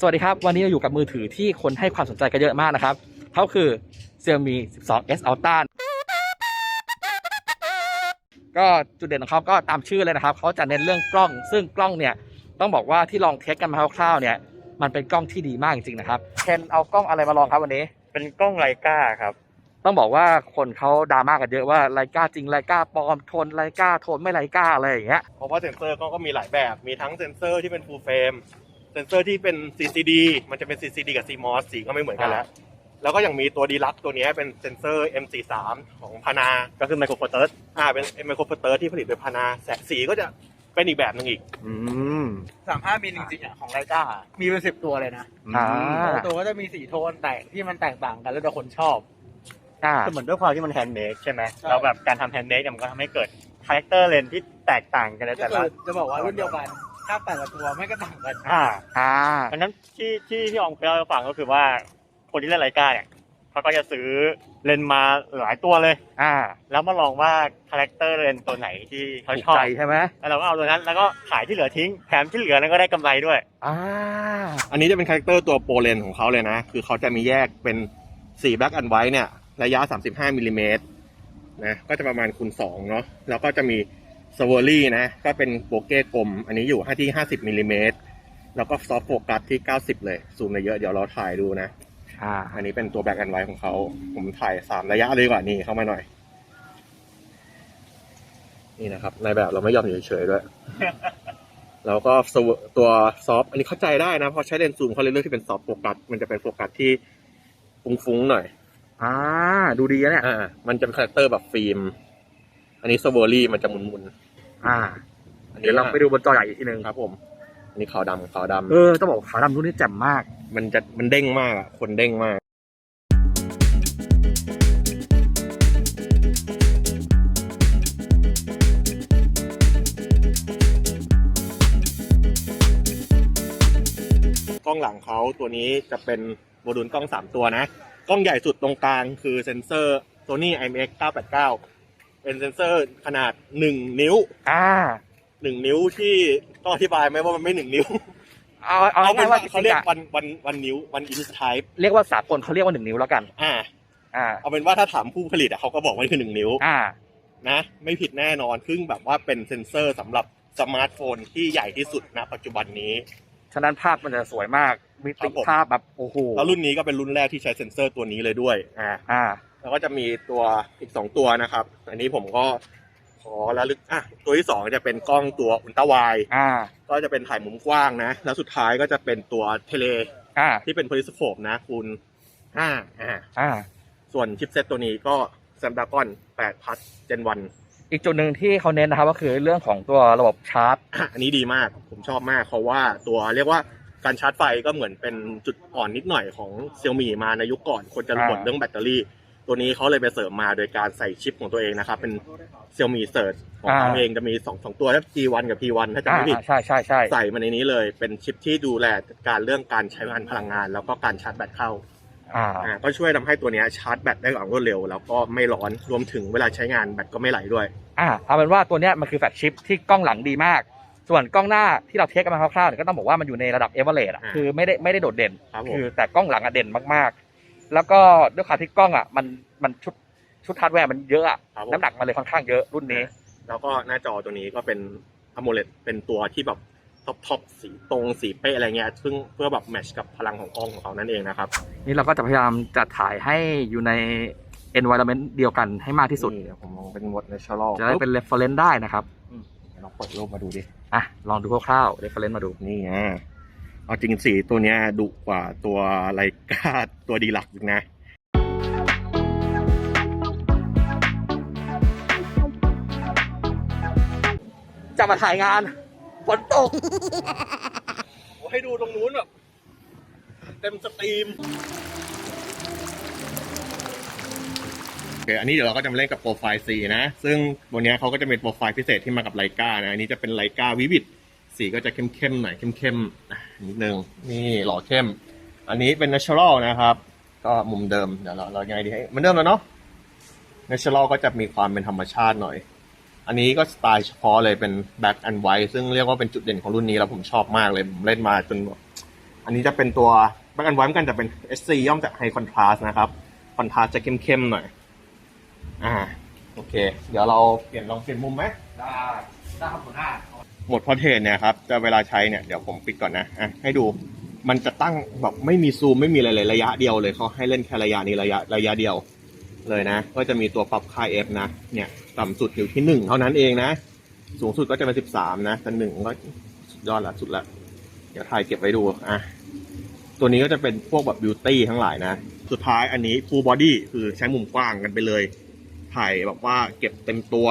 สวัสดีครับ วันนี้เราอยู่กับมือถือที่คนให้ความสนใจกันเยอะมากนะครับเขาคือ Xiaomi 12s Ultra ก็จุดเด่นของเขาก็ตามชื่อเลยนะครับเขาจะเน้นเรื่องกล้อง ซึ่งกล้องเนี่ยต้องบอกว่าที่ลองเทสกันมาคร่าวๆเนี่ยมันเป็นกล้องที่ดีมากจริงๆนะครับเคนเอากล้องอะไรมาลองครับวันนี้ เป็นกล้องไลกาครับ ต้องบอกว่าคนเขาดราม่ากันเยอะว่าไลกาจริงไลกาปลอมโทนไลกาโทนไม่ไลกาอะไรอย่างเงี้ยเพราะว่าเซ็นเซอร์ก็ก็มีหลายแบบมีทั้งเซ็นเซอร์ที่เป็น full frame เซ็นเซอร์ที่เป็น CCD มันจะเป็น CCD กับ CMOS สีก็ไม่เหมือนกันแล้ว แล้วก็ยังมีตัวดีลักตัวเนี้ยเป็นเซ็นเซอร์ M43 ของพานาก็คือไมโครโฟเตอร์อ่าเป็นไมโครโฟเตอร์ที่ผลิตโดยพานาแสงสีก็จะเป็นอีกแบบหนึงอีกอืมสามห้ามิลจริงๆอะของไลกามีเป็นสิบตัวเลยนะอ่าแต่ละตัวก็จะมีสีโทนแตกที่มันแตกต่างกันแล้วแต่คนชอบอ่าคือเหมือนด้วยความที่มันแฮนด์เมดใช่ไหมใช่แล้วแบบการทำแฮนด์เมดมันก็ทำให้เกิดคาแรคเตอร์เลนที่แตกต่างกันในก็แต่คืละอจะบอกว่ารุ่นเดียวกัน ภาพแต่ละตัวไม่ก็ต่างกันอ่าอ่า ดังนั้นที่ที่ที่ออมเคยเล่าให้ฟังก็คือว่า คนที่เล่นไลกาเนี่ยเขาก็จะซื้อเลนส์มาหลายตัวเลย อ่าแล้วมาลองว่าคาแรคเตอร์เลนส์ตัวไหนที่เขาถูกชอบใจใช่ไหมแล้วเราก็เอาตัวนั้นแล้วก็ขายที่เหลือทิ้งแถมที่เหลือนั้นก็ได้กำไรด้วย อ่า อันนี้จะเป็นคาแรคเตอร์ตัวโปรเลนของเขาเลยนะ คือเขาจะมีแยกเป็นสีแบล็กอันไว้เนี่ย ระยะ 35มิลลิเมตรนะ ก็จะประมาณคูณ2เนาะ แล้วก็จะมี สวอรี่นะ ก็เป็นโบเก้กลม อันนี้อยู่ที่ 50มิลลิเมตรแล้วก็ซอฟโฟกัสที่ 90 เลย ซูมเยอะๆเดี๋ยวเราถ่ายดูนะ อ่า อันนี้เป็นตัวแบล็กอันไว้ของเขา ผมถ่าย3ระยะเลยดีกว่านี่เข้ามาหน่อย นี่นะครับ ในแบบเราไม่ยอมอยู่เฉยๆด้วย แล้วก็ Sw- ตัวซอฟอันนี้เข้าใจได้นะ เพราะใช้เลนส์ซูมเขาเลยเลือกที่เป็นซอฟโฟกัส มันจะเป็นโฟกัสที่ฟุ้งๆหน่อย อ่า ดูดีนะเนี่ย อ่า มันจะเป็นคาแรคเตอร์แบบฟิล์ม อันนี้สวอรี่มันจะหมุนอ่าๆ อันเดี๋ยวเราไปดูบนจอใหญ่อีกทีหนึ่งครับ ผมอันนี้ขาวดำขาวดำเออต้องบอกขาวดำรุ่นนี้แจ่มมาก มันจะมันเด้งมากอะคนเด้งมากกล้องหลังเขาตัวนี้จะเป็นโมดูลกล้อง 3 ตัวนะ กล้องใหญ่สุดตรงกลางคือเซนเซอร์ Sony IMX 989 เป็นเซนเซอร์ขนาด1นิ้วอ่า1นิ้วที่ต้องอธิบายไหมว่ามันไม่1นิ้ว เอาเอาเอาเป็ง่านยๆว่าว่าเขาเรียกจงๆอะวันวันวันนิ้ววันอินสไทป์เรียกว่าสากลเขาเรียกว่าหนึ่งนิ้วแล้วกัน อ่า อ่า เอาเป็นว่าถ้าถามผู้ผลิตอะเขาก็บอกว่านี่คือหนึ่งนิ้วอ่า นะ ไม่ผิดแน่นอนซึ่งแบบว่าเป็นเซ็นเซอร์สำหรับสมาร์ทโฟนที่ใหญ่ที่สุดณปัจจุบันนี้ ฉะนั้นภาพมันจะสวยมากมิครัติบผม ภาพแบบโอ้โหแล้วรุ่นนี้ก็เป็นรุ่นแรกที่ใช้เซ็นเซอร์ตัวนี้เลยด้วยอ่า อ่า แล้วก็จะมีตัวอีกสองตัวนะครับ อันนี้ผมก็ขอระลึกอะตัวที่สองจะเป็นกล้องตัวอุลตร้าไวด์อ่า ก็จะเป็นถ่ายมุมกว้างนะ แล้วสุดท้ายก็จะเป็นตัวเทเลอ่า ที่เป็นโพลิสโคปนะคูณห้าอ่า อ่า ส่วนชิปเซตตัวนี้ก็ Snapdragon 8 Plus Gen 1 อีกจุดหนึ่งที่เขาเน้นนะครับก็คือเรื่องของตัวระบบชาร์จ อะอันนี้ดีมากผมชอบมากเพราะว่าตัวเรียกว่าการชาร์จไฟก็เหมือนเป็นจุดอ่อนนิดหน่อยของเซี่ยมี่มาในยุคก่อนคนจะบ่นอ่าเรื่องแบตเตอรี่ ตัวนี้เขาเลยไปเสริมมาโดยการใส่ชิปของตัวเองนะครับ เป็นเซี่ยมี่เซิร์ชของเขาเองจะมี2องสองตัวถ้า G1 กับ P1 ถ้าจะอ่าไม่ผิดใช่ใช่ใช่ใส่มาในนี้เลยเป็นชิปที่ดูแลการเรื่องการใช้งานพลังงาน แล้วก็การชาร์จแบตเข้าอ่าอ่าก็ช่วยทำให้ตัวเนี้ยชาร์จแบตได้อย่างรวดเร็ว แล้วก็ไม่ร้อนรวมถึงเวลาใช้งานแบตก็ไม่ไหลด้วยอ่าเอาเป็นว่าตัวเนี้ยมันคือแฟลชชิปที่กล้องหลังดีมาก ส่วนกล้องหน้าที่เราเทสกันมาคร่าวๆเนี่ยก็ต้องบอกว่ามันอยู่ในระดับเอเวอเรสต์อ่าคือไม่ได้ไม่ได้โดดเด่นครับผมคือแต่กล้องหลังอะเด่นมากๆ แล้วก็ด้วยความที่กล้องอะมันมันชุดชุดฮาร์ดแวร์มันเยอะอะครับผม น้ำหนักมันเลยค่อนข้างเยอะรุ่นนี้ แล้วก็หน้าจอตัวนี้ก็เป็น AMOLED เป็นตัวที่แบบท็อปทอปสีตรงสีเป๊ะอะไรเงี้ยซึ่งเพื่อแบบแมทช์กับพลังของกล้องของเขานั่นเองนะครับนี่เราก็จะพยายามจะถ่ายให้อยู่ใน environment เดียวกันให้มากที่สุด นี่เดี๋ยวผมมองเป็นหมด natural จะได้เป็น reference ได้นะครับ ลองเปิดรูปมาดูดิ อะ ลองดูคร่าวๆ reference มาดู นี่อะ เอาจริงสีตัวเนี้ยดุกว่าตัวไลกาตัวดีลักอีกนะจะมาถ่ายงานฝนตกให้ดูตรงนู้นแบบเต็มสตรีมโอเคอันนี้เดี๋ยวเราก็จะมาเล่นกับโปรไฟล์ C นะ ซึ่งตัวเนี้ยเขาก็จะเป็นโปรไฟล์พิเศษที่มากับไลกานะ อันนี้จะเป็นไลกาวิวิดสีก็จะเข้มๆหน่อยเข้มๆอะ นิดนึงนี่หล่อเข้ม อันนี้เป็น natural นะครับ ก็มุมเดิมเดี๋ยวเราเรายังไงดีให้มือนเดิมแล้วเนาะ natural ก็จะมีความเป็นธรรมชาติหน่อย อันนี้ก็สไตล์เฉพาะเลยเป็น black and white ซึ่งเรียกว่าเป็นจุดเด่นของรุ่นนี้แล้วผมชอบมากเลยผมเล่นมาจนอันนี้จะเป็นตัวบักอันไว้เหมือนกันแต่เป็น SC ย่อมจาก High Contrast นะครับคอนทราสจะเข้มๆหน่อย อ่า โอเค เดี๋ยวเราเปลี่ยนลองเปลี่ยนมุมไหมได้ ได้ครับหัวหน้า หมดพอเทนเนี่ยครับจะเวลาใช้เนี่ยเดี๋ยวผมปิดก่อนนะอะให้ดูมันจะตั้งแบบไม่มีซูมไม่มีอะไรเลยระยะเดียวเลยเขาให้เล่นแค่ระยะนี้ระยะระยะเดียวเลยนะ ก็จะมีตัวปรับค่า F นะเนี่ยต่ำสุดอยู่ที่หนึ่งเท่านั้นเองนะ สูงสุดก็จะเป็นสิบสามนะแต่หนึ่งก็ยอดละสุดละเดี๋ยวถ่ายเก็บไว้ดูอะตัวนี้ก็จะเป็นพวกแบบบิวตี้ทั้งหลายนะ สุดท้ายอันนี้ full body คือใช้มุมกว้างกันไปเลย ถ่ายแบบว่าเก็บเต็มตัว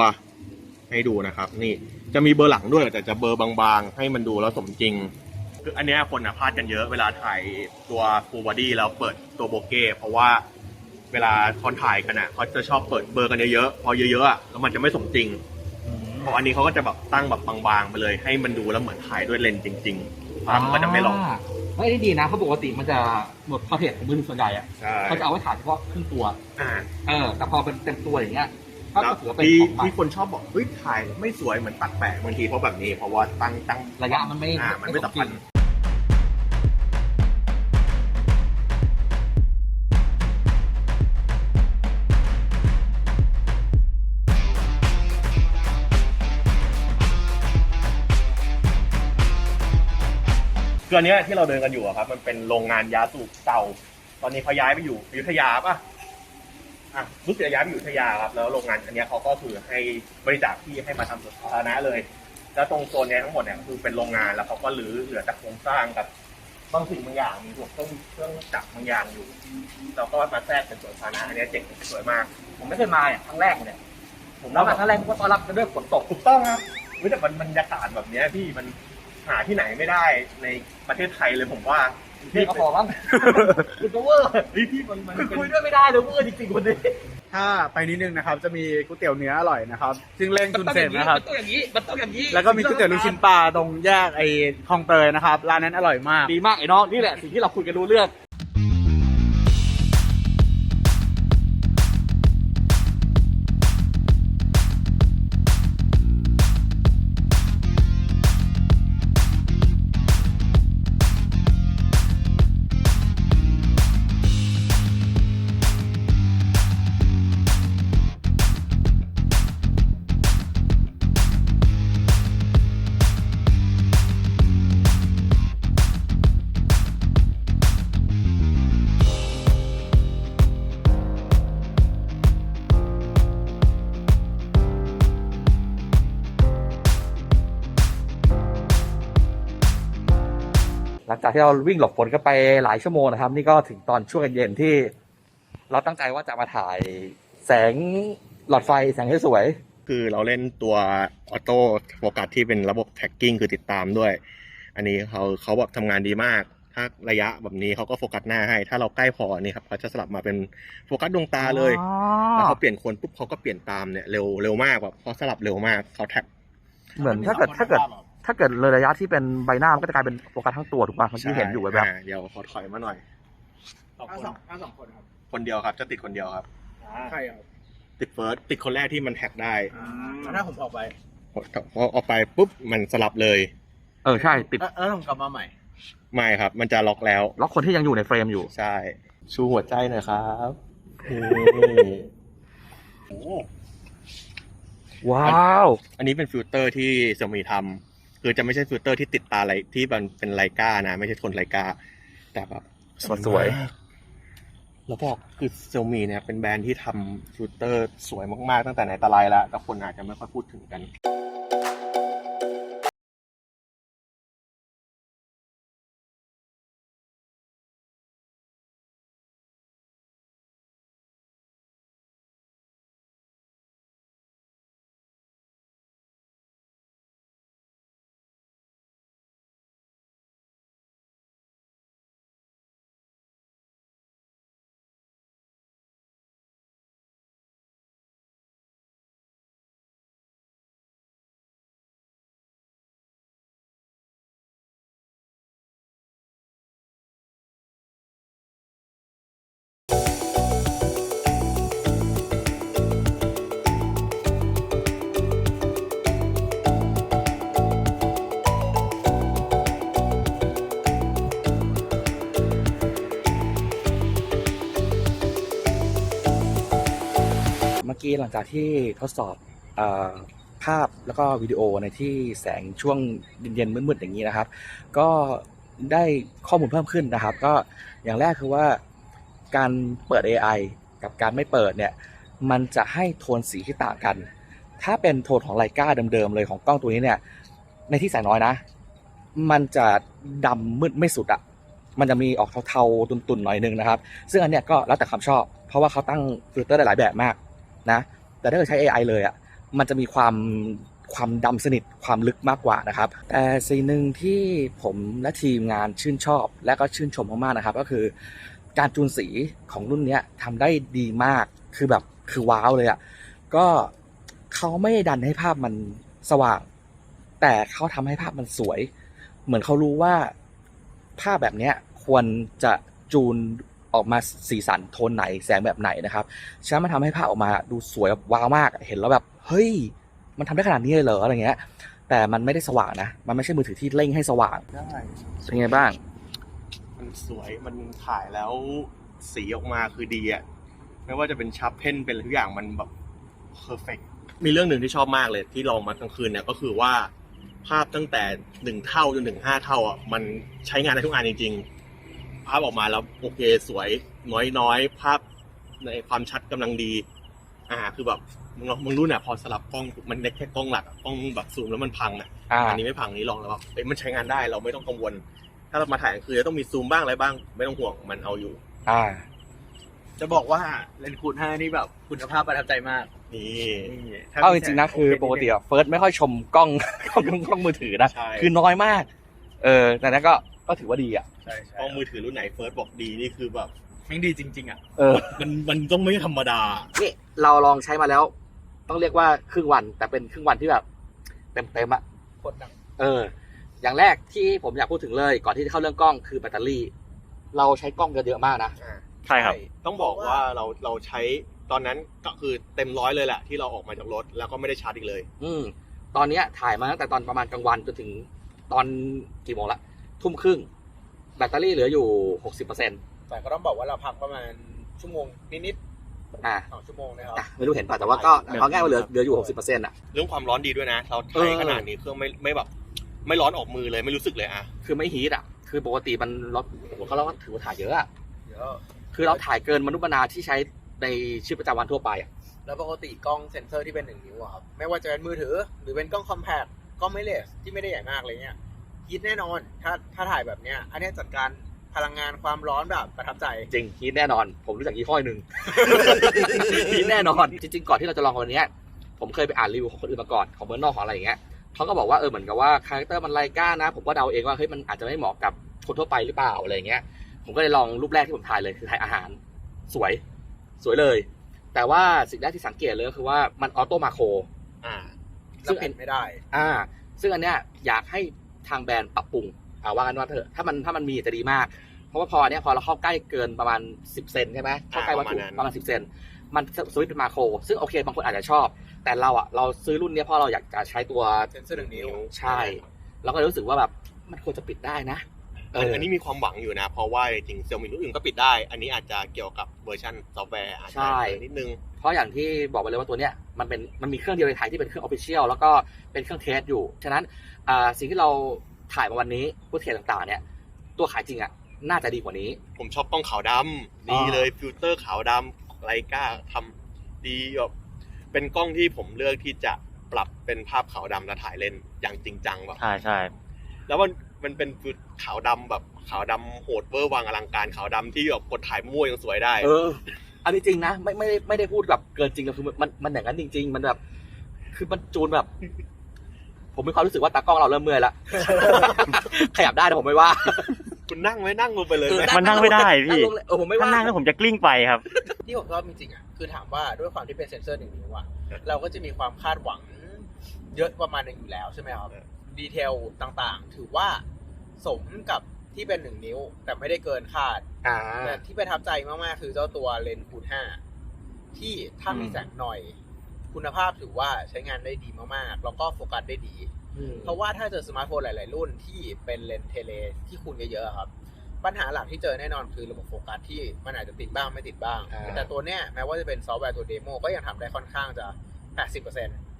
ให้ดูนะครับ นี่ จะมีเบอร์หลังด้วยแต่จะเบอร์บางๆ ให้มันดูแล้วสมจริง คืออันเนี้ยคนอะพลาดกันเยอะเวลาถ่ายตัว full body แล้วเปิดตัวโบเก้เพราะว่าเวลาคอนถ่ายกันอะเขาจะชอบเปิดเบอร์กันเยอะๆพอเยอะๆอะแล้วมันจะไม่สมจริงเพราะอันนี้เขาก็จะแบบตั้งแบบบางๆไปเลย ให้มันดูแล้วเหมือนถ่ายด้วยเลนส์จริงๆภาพมันก็จะไม่หลอกไม่ได้ดีนะเพราะปกติมันจะหมดพอเทสของมือถือส่วนใหญ่อะใช่เขาจะเอาไว้ถ่ายเฉพาะครึ่งตัว อ่า เออ แต่พอเป็นเต็มตัวอย่างเงี้ย ก็แล้วถือว่าเป็นที่ของใหม่ ที่คนชอบบอกเฮ้ยถ่ายไม่สวยเหมือนตัดแปะบางทีเพราะแบบนี้เพราะว่าตั้งตั้งระยะมันไม่อ่ามันไม่สัมพันธ์คืออันเนี้ยที่เราเดินกันอยู่อะครับ มันเป็นโรงงานยาสูบเก่า ตอนนี้เขาย้ายไปอยู่อยุธยาป่ะ อะรู้สึกจะย้ายไปอยู่อยุธยาครับแล้วโรงงานอันนี้เขาก็คือให้บริจาคที่ให้มาทำสวนสาธารณะเลยแล้วตรงโซนเนี้ยทั้งหมดเนี่ยคือเป็นโรงงานแล้วเขาก็รื้อเหลือแต่โครงสร้างกับบางสิ่งบางอย่างมีพวกเครื่องเครื่องจักรบางอย่างอยู่เราก็มาแทรกเป็นสวนสาธารณะอันนี้เจ๋งสวยมาก ผมไม่เคยมาเนี่ยครั้งแรกเลยผมแล้วมาครั้งแรกผมก็ต้อนรับกันด้วยฝนตกถูกต้องครับเฮ้ยแต่มันบรรยากาศแบบเนี้ยพี่มันหาที่ไหนไม่ได้ในประเทศไทยเลยผมว่า เท่ก็พอบ้างคุณก็เวอร์เฮ้ยพี่มันมันคือเป็นคุยด้วยไม่ได้เลยเวอร์จริงๆคนนี้ถ้าไปนิดนึงนะครับ จะมีก๋วยเตี๋ยวเนื้ออร่อยนะครับ ซึ่งเล่นทุนเสร็จนะครับ มันต้องอย่างนี้ มันต้องอย่างนี้ แล้วก็มีก๋วยเตี๋ยวลูกชิ้นปลาตรงแยกไอ้คลองเตยนะครับ ร้านนั้นอร่อยมาก ดีมากไอ้น้อง นี่แหละสิ่งที่เราคุยกันรู้เรื่อง หลังจากที่เราวิ่งหลบฝนกันไปหลายชั่วโมงนะครับ นี่ก็ถึงตอนช่วงเย็นๆที่ เราตั้งใจว่าจะมาถ่ายแสงหลอดไฟแสงให้สวย คือเราเล่นตัวออโต้โฟกัสที่เป็นระบบแท็กกิ้งคือติดตามด้วย อันนี้เขาเขาแบบทำงานดีมาก ถ้าระยะแบบนี้เขาก็โฟกัสหน้าให้ ถ้าเราใกล้พอนี่ครับเขาจะสลับมาเป็นโฟกัสดวงตาเลยแล้วเขาเปลี่ยนคนปุ๊บเขาก็เปลี่ยนตามเนี่ยเร็วเร็วมากแบบเขาสลับเร็วมากเขาแท็กเหมือนถ้าเกิดถ้าเกิด ถ้าเกิดเลยระยะที่เป็นใบหน้ามันก็จะกลายเป็นโฟกัสทั้งตัวถูกป่ะที่เห็นอยู่แบบาเดี๋ยวขอถอยมาหน่อยถ้าสองถ้าสองคนครับคนเดียวครับ จะติดคนเดียวครับใช่ครับติดเฟิร์สติดคนแรกที่มันแท็กได้แล้วถ้าผมออกไปพอออกไปปุ๊บมันสลับเลยเออใช่ติดแล้วแล้วผมกลับมาใหม่ ไม่ครับ มันจะล็อกแล้วแล้วคนที่ยังอยู่ในเฟรมอยู่ ใช่ ชูหัวใจหน่อยครับนี่โอ้ว้าว อันนี้เป็นฟิลเตอร์ที่เซมีทำ คือจะไม่ใช่ฟิลเตอร์ที่ติดตาอะไรที่มันเป็นไลกานะ ไม่ใช่ทนไลกาแต่แบบสวยมากแล้วบอกคือเซมีเนี่ยเป็นแบรนด์ที่ทำฟิลเตอร์สวยมากๆตั้งแต่ไหนแต่ไรแล้วแต่คนอาจจะไม่ค่อยพูดถึงกัน อกี้หลังจากที่ทดสอบอภาพแล้วก็วิดีโอในที่แสงช่วงเย็นๆมืดๆอย่างนี้นะครับ ก็ได้ข้อมูลเพิ่มขึ้นนะครับ ก็อย่างแรกคือว่าการเปิด AI กับการไม่เปิดเนี่ยมันจะให้โทนสีที่ต่างกัน ถ้าเป็นโทนของไลกาเดิมๆเลยของกล้องตัวนี้เนี่ยในที่แสงน้อยนะ มันจะดำมืดไม่สุดอะมันจะมีออกเทาๆตุ่นๆหน่อยนึงนะครับ ซึ่งอันเนี้ยก็แล้วแต่ความชอบ เพราะว่าเขาตั้งฟิลเตอร์ได้หลายแบบมาก นะแต่ถ้าเกิดใช้ AI เลยอะมันจะมีความความดำสนิทความลึกมากกว่านะครับ แต่สิ่งหนึ่งที่ผมและทีมงานชื่นชอบ และก็ชื่นชมมากๆนะครับ ก็คือการจูนสีของรุ่นนี้ทำได้ดีมากคือแบบคือว้าวเลยอะก็เขาไม่ดันให้ภาพมันสว่าง แต่เขาทำให้ภาพมันสวย เหมือนเขารู้ว่าภาพแบบนี้ควรจะจูน ออกมาสีสันโทนไหนแสงแบบไหนนะครับฉะนั้นมันทำให้ภาพออกมาดูสวยแบบว้าวมาก เห็นแล้วแบบเฮ้ย มันทำได้ขนาดนี้เลยเหรออะไรเงี้ย แต่มันไม่ได้สว่างนะ มันไม่ใช่มือถือที่เร่งให้สว่างได้เป็นไงบ้าง มันสวยมันถ่ายแล้วสีออกมาคือดีอะไม่ว่าจะเป็นชับเพนเป็นอะไรทุกอย่างมันแบบเพอร์เฟกมีเรื่องหนึ่งที่ชอบมากเลยที่ลองมากลางคืนเนี่ยก็คือว่าภาพตั้งแต่หนึ่งเท่าจนถึงห้าเท่าอะมันใช้งานได้ทุกงานจริงๆ ภาพออกมาแล้วโอเคสวยน้อยน้อยๆภาพในความชัดกำลังดี อ่า คือแบบมึงลองมึงรู้เนี่ยพอสลับกล้องมันได้แค่กล้องหลักอะกล้องแบบซูมแล้วมันพังอะอ่าอันนี้ไม่พังอันนี้ลองแล้วว่าเอ้ยมันใช้งานได้เราไม่ต้องกังวล ถ้าเรามาถ่ายกลางคืนจะต้องมีซูมบ้างอะไรบ้าง ไม่ต้องห่วงมันเอาอยู่ อ่า จะบอกว่าเลนส์คูณ5นี่แบบคุณภาพประทับใจมากนี่นี่เอาจริงๆนะคือปกติอะเฟิร์สไม่ค่อยชมกล้องกล้องกล้องมือถือนะใช่คือน้อยมาก เออแต่นั้นก็ก็ถือว่าดีอะใช่ใช่กล้องมือถือรุ่นไหนเฟิร์สบอกดีนี่คือแบบแม่งดีจริง ๆ อะ เออ มันมันต้องไม่ธรรมดา นี่เราลองใช้มาแล้ว ต้องเรียกว่าครึ่งวัน แต่เป็นครึ่งวันที่แบบ เต็มเต็มๆอะโคตรดังเออ อย่างแรกที่ผมอยากพูดถึงเลย ก่อนที่จะเข้าเรื่องกล้องคือแบตเตอรี่ เราใช้กล้องกันเยอะมากนะ ใช่ครับ ต้องบอกว่าเราเราใช้ตอนนั้นก็คือเต็มร้อยเลยแหละที่เราออกมาจากรถแล้วก็ไม่ได้ชาร์จอีกเลย อืม ตอนเนี้ยถ่ายมาตั้งแต่ตอนประมาณกลางวันจนถึงตอนกี่โมงละทุ่มครึ่ง แบตเตอรี่เหลืออยู่หกสิบเปอร์เซ็นต์แต่ก็ต้องบอกว่าเราพักประมาณชั่วโมงนิดอ่าๆสองชั่วโมงนะครับ อะไม่รู้เห็นป่ะแต่ว่าก็เอาง่ายว่าเหลือเหลืออยู่หกสิบเปอร์เซ็นต์อะ เรื่องความร้อนดีด้วยนะ เราเอถ่ายอขนาดนี้เครื่องไม่ไม่แบบไม่ร้อนออกมือเลยไม่รู้สึกเลยอะคือไม่ฮีทอะ คือปกติมันรถผมก็เราก็ถือว่าถ่ายเยอะอะ เดี๋ยวคือเราถ่ายเกินมนุษย์มนาที่ใช้ในชีวิตประจำวันทั่วไปอะ แล้วปกติกล้องเซ็นเซอร์ที่เป็นหนึ่งนิ้วอะครับ ไม่ว่าจะเป็นมือถือ หรือเป็นกล้องคอมแพคกล้องไม่เลสที่ไม่ได้ใหญ่มากอะไรเงี้ย ฮิตแน่นอน ถ้าถ้าถ่ายแบบเนี้ย อันเนี้ยจัดการพลังงานความร้อนแบบประทับใจ จริงฮีทแน่นอน ผมรู้จักยี่ห้อหนึ่ง ฮีทแน่นอน จริงๆ ก่อนที่เราจะลองวันเนี้ยผมเคยไปอ่านรีวิวของคนอื่นมาก่อน ของเมืองนอกของอะไรอย่างเงี้ยเขาก็บอกว่าเออเหมือนกับว่าคาแรคเตอร์มันไลกานะ ผมก็เดาเองว่าเฮ้ยมันอาจจะไม่เหมาะกับคนทั่วไปหรือเปล่าอะไรอย่างเงี้ย ผมก็เลยลองรูปแรกที่ผมถ่ายเลยคือถ่ายอาหาร สวย สวยเลย แต่ว่าสิ่งแรกที่สังเกตเลยก็คือว่ามันออโต้มาโคร อ่าซึ่งเห็นไม่ได้ อ่า ซึ่งอันเนี้ยอยากให้ ทางแบรนด์ปรับปรุงอ่าว่ากันว่าเถอะถ้ามันถ้ามันมีจะดีมาก เพราะว่าพอเนี้ยพอเราเข้าใกล้เกินประมาณ 10เซนใช่ไหมเข้าใกล้วัตถุประมาณนั้นประมาณ10เซนมันสวิตช์เป็นมาโคร ซึ่งโอเคบางคนอาจจะชอบ แต่เราอะเราซื้อรุ่นเนี้ยเพราะเราอยากจะใช้ตัวเซ็นเซอร์หนึ่งนิ้วใช่เราก็เลยรู้สึกว่าแบบมันควรจะปิดได้นะเอออัอันนี้มีความหวังอยู่นะ เพราะว่าจริงเซลมีรุ่นอื่นก็ปิดได้ อันนี้อาจจะเกี่ยวกับเวอร์ชันซอฟต์แวร์อาจจะนิดนึง เพราะอย่างที่บอกไปเลยว่าตัวเนี้ยมันเป็นมันมีเครื่องเดียวในไทยที่เป็นเครื่องออฟฟิเชียลแล้วก็เป็นเครื่องเทสอยู่ ฉะนั้นอ่า สิ่งที่เราถ่ายมาวันนี้พุทเทสต่างๆ เนี่ย ตัวขายจริงอะน่าจะดีกว่านี้ ผมชอบกล้องขาวดำดีเลยฟิลเตอร์ขาวดำไลกาทำดีแบบเป็นกล้องที่ผมเลือกที่จะปรับเป็นภาพขาวดำแล้วถ่ายเล่นอย่างจริงจังแบบใช่ใช่แล้วมันมันเป็นฟิลขาวดำแบบขาวดำโหดเวอร์วังอลังการขาวดำที่แบบกดถ่ายมั่วยังสวยได้ เอออันนี้จริงนะไม่ไม่ได้ไม่ได้พูดแบบเกินจริงนะคือมันมันอย่างนั้นจริง ๆ มันแบบ คือมันจูนแบบ ผมมีความรู้สึกว่าตากล้องเราเริ่มเมื่อยแล้ว ขยับได้แต่ผมไม่ว่าคุณนั่งไหมนั่งลงไปเลยไหมมันนั่งไม่ได้พี่นั่งลงเลยเออผมไม่ถ้าว่านั่งแล้วผมจะกลิ้งไปครับ ที่ผมชอบจริงๆอะคือถามว่าด้วยความที่เป็นเซ็นเซอร์หนึ่งนิ้วอะเราก็จะมีความคาดหวัง เยอะประมาณหนึ่งอยู่แล้วใช่ไหมครับดีเทลต่างๆ ถือว่าสมกับที่เป็นหนึ่งนิ้ว แต่ไม่ได้เกินคาดอ่าแต่ที่ประทับใจมากๆคือเจ้าตัวเลนส์คูณ5ที่ถ้ามีแสงหน่อย คุณภาพถือว่าใช้งานได้ดีมากๆ แล้วก็โฟกัสได้ดี เพราะว่าถ้าเจอสมาร์ทโฟนหลาย ๆ รุ่นที่เป็นเลนส์เทเลที่คูณเยอะๆครับ ปัญหาหลักที่เจอแน่นอนคือระบบโฟกัสที่มันอาจจะติดบ้างไม่ติดบ้างอ่าแต่ตัวเนี้ยแม้ว่าจะเป็นซอฟต์แวร์ตัวเดโมก็ยังทำได้ค่อนข้างจะ 80%ถื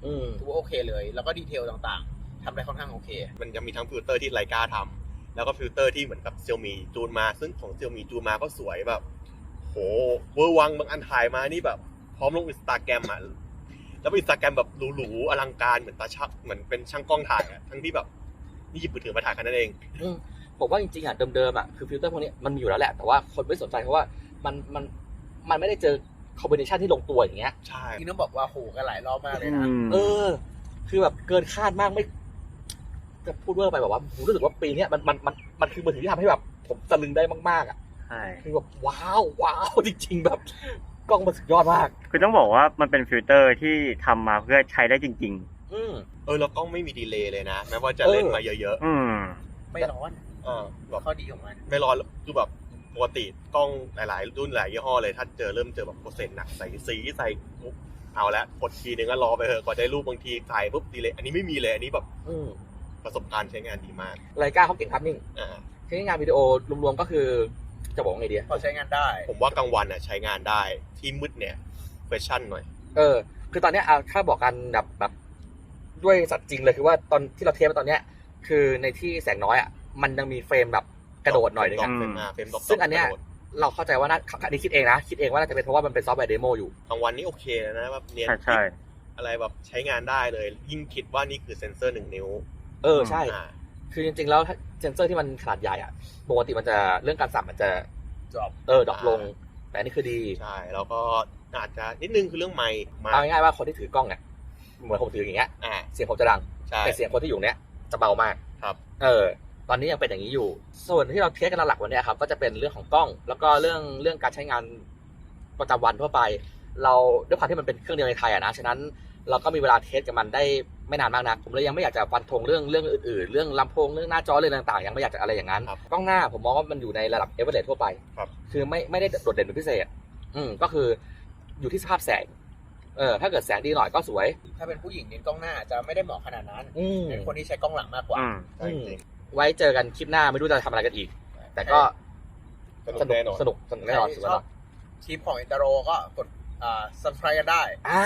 อืมอว่าโอเคเลย แล้วก็ดีเทลต่างๆทำได้ค่อนข้างโอเค มันจะมีทั้งฟิลเตอร์ที่ไลกาทำแล้วก็ฟิลเตอร์ที่เหมือนกับเซี่ยมีจูนมา ซึ่งของเซี่ยมีจูนมาก็สวยแบบ โหเวอร์วังบางอันถ่ายมานี่แบบพร้อมลงอินสตาแกรมอะ แล้วอินสตาแกรมแบบหรูๆอลังการเหมือนตาชักเหมือนเป็นช่างกล้องถ่ายอะทั้งที่แบบนี่หยิบมือถือมาถ่ายแค่นั้นเองอืมผมว่าจริงๆอะเดิมๆอะคือฟิลเตอร์พวกนี้มันมีอยู่แล้วแหละแต่ว่าคนไม่สนใจเพราะว่ามันมันมันไม่ได้เจอคอมบิเนชันที่ลงตัวอย่างเงี้ยใช่จริงต้องบอกว่าโหกันหลายรอบมากเลยอืนะมเออ คือแบบเกินคาดมากไม่จะพูดเวอร์ไปแบบว่าผมรู้สึกว่าปีเนี้ยมันมันมันมันคือมือถือที่ทำให้แบบ ผมตะลึงได้มากๆอะใช่คือแบบว้าวว้าวจริง ๆ แบบ กล้องมันสุดยอดมาก คือต้องบอกว่ามันเป็นฟิลเตอร์ที่ทำมาเพื่อใช้ได้จริง อืมเออแล้วกล้องไม่มีดีเลย์เลยนะ แม้ว่าจะเออเล่นมาเยอะๆ อืม ไม่ร้อนๆเออแบบข้อดีของมัน ไม่ร้อนคือแบบปกติกล้องหลายๆ รุ่นหลายยี่ห้อเลยถ้าเจอเริ่มเจอแบบโปรเซสหนักใส่สีใส่ปุ๊บเอาละกดทีนึงก็รอไปเถอะกว่าได้รูปบางทีถ่ายปุ๊บดีเลยอันนี้ไม่มีเลยอันนี้แบบอืมประสบการณ์ใช้งานดีมากไลกาเขาเก่งภาพนิ่งอ่าใช้งานวิดีโอรวมๆก็คือ จะบอกว่าไงดีอะพอใช้งานได้ ผมว่ากลางวันอะใช้งานได้ที่มืดเนี่ยเฟชั่นหน่อย เออ คือตอนเนี้ยเอาถ้าบอกกันแบบแบบด้วยสัตว์จริงเลยคือว่าตอนที่เราเทปมาตอนเนี้ย คือในที่แสงน้อยอะมันยังมีเฟรมแบบกระโดดหน่อยนึงดอะกเฟรมมาเฟรมดอกซึ่งอันเนี้ยกระโดดเราเข้าใจว่าน่าอันนี้คิดเองนะคิดเองว่าน่าจะเป็นเพราะว่ามันเป็นซอฟต์แวร์เดโมอยู่กลางวันนี่โอเคนะแบบเนียนใช่ใช่อะไรแบบใช้งานได้เลย ยิ่งคิดว่านี่คือเซนเซอร์หนึ่งนิ้ว เออใช่อ่า คือจริงๆแล้วถ้าเซนเซอร์ที่มันขนาดใหญ่อะปกติมันจะเรื่องการสั่นมันจะ drop เออดรอปลง แต่อันนี่คือดีใช่แล้วก็อาจจะนิดนึงคือเรื่องไมค์มาเอาง่ายๆว่าคนที่ถือกล้องเนี่ยเหมือนผมถืออย่างเงี้ยอ่าเสียงผมจะดัง ใช่ แต่เสียงคนที่อยู่เนี้ยจะเบามากครับ เออ ตอนนี้ยังเป็นอย่างนี้อยู่ ส่วนที่เราเทสกันหลักๆวันเนี้ยครับ ก็จะเป็นเรื่องของกล้อง แล้วก็เรื่องเรื่องการใช้งานประจำวันทั่วไป เราด้วยความที่มันเป็นเครื่องเดียวในไทยอะนะ ฉะนั้นเราก็มีเวลาเทสกับมันได้ ไม่นานมากนักผมเลยยังไม่อยากจะฟันธงเรื่องเรื่องอื่นๆ เรื่องลำโพงเรื่องหน้าจอเรื่องต่างๆ ยังไม่อยากจะอะไรอย่างนั้นครับกล้องหน้าผมมองว่ามันอยู่ในระดับเอเวอเรสทั่วไปครับคือไม่ไม่ได้โดดเด่นเป็นพิเศษ อืมก็คืออยู่ที่สภาพแสงเออถ้าเกิดแสงดีหน่อยก็สวย ถ้าเป็นผู้หญิงเน้นกล้องหน้าจะไม่ได้เหมาะขนาดนั้นอืมเป็นคนที่ใช้กล้องหลังมากกว่าอืมใช่จริงไว้เจอกันคลิปหน้าไม่รู้จะทำอะไรกันอีก แต่ก็สนุกแน่นอน สนุกสนุกแน่นอนใครสุดชแล้อบคลิปของอินเตอร์โรก็กดอ่า subscribe กันได้ อ่า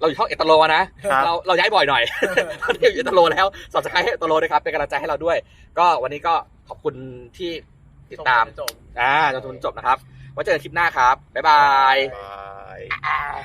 เราอยู่ช่องเอตโลนะ ครับเราเราย้ายบ่อยหน่อยเราอยู่เอตโลแล้วสอบสกายให้เอตโลด้วยครับเป็นกำลังใจให้เราด้วย ก็วันนี้ก็ขอบคุณที่ติดตามชจนจบ อ่าจนจนจบนะครับไว้เจอกันคลิปหน้าครับบ๊ายบาย บาย